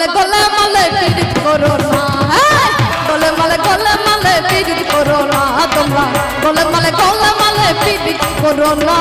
মালে গলে মালে পীড়িত করো না হ্যাঁ? মালে গলে মালে পীড়িত করো না তোমরা গোলে মালে গলে মালে পীড়িত করো না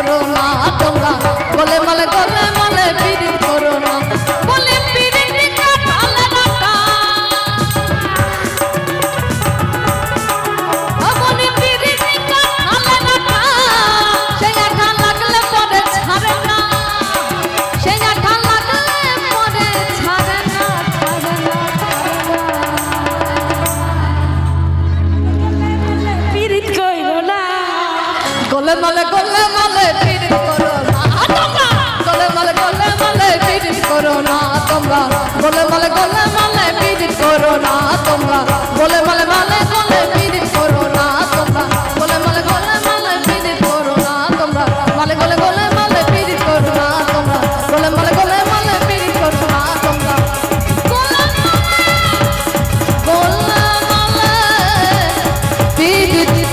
করুণা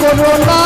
করোনা